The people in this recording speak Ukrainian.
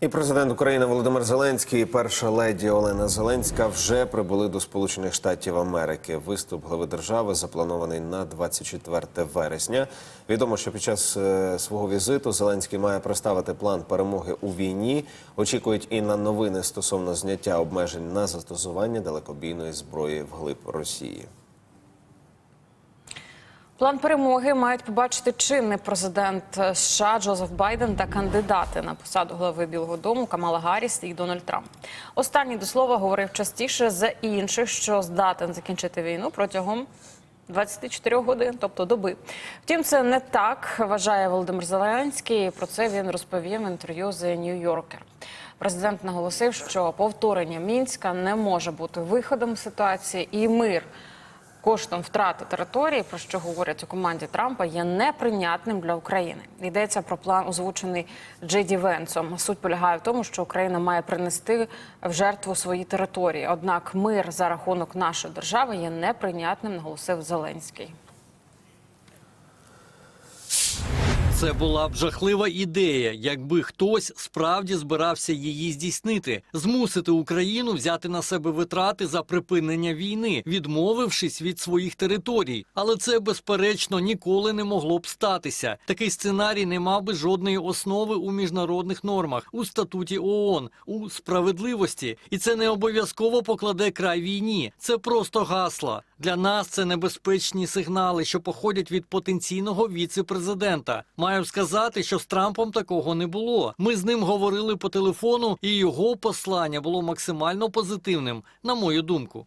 І президент України Володимир Зеленський і перша леді Олена Зеленська вже прибули до Сполучених Штатів Америки. Виступ глави держави запланований на 24 вересня. Відомо, що під час е, свого візиту Зеленський має представити план перемоги у війні. Очікують і на новини стосовно зняття обмежень на застосування далекобійної зброї вглиб Росії. План перемоги мають побачити чинний президент США Джозеф Байден та кандидати на посаду голови Білого Дому Камала Гарріс і Дональд Трамп. Останній до слова говорив частіше за інших, що здатен закінчити війну протягом 24 годин, тобто доби. Втім, це не так вважає Володимир Зеленський. Про це він розповів в інтерв'ю The New Yorker. Президент наголосив, що повторення мінська не може бути виходом ситуації, і мир коштом втрати території, про що говорять у команді Трампа, є неприйнятним для України. Йдеться про план, озвучений Джеді Венсом. Суть полягає в тому, що Україна має принести в жертву свої території. Однак мир за рахунок нашої держави є неприйнятним, наголосив Зеленський. Це була б жахлива ідея, якби хтось справді збирався її здійснити, змусити Україну взяти на себе витрати за припинення війни, відмовившись від своїх територій. Але це безперечно ніколи не могло б статися. Такий сценарій не мав би жодної основи у міжнародних нормах, у статуті ООН, у справедливості, і це не обов'язково покладе край війні. Це просто гасла. Для нас це небезпечні сигнали, що походять від потенційного віце-президента. Маю сказати, що з Трампом такого не було. Ми з ним говорили по телефону, і його послання було максимально позитивним, на мою думку.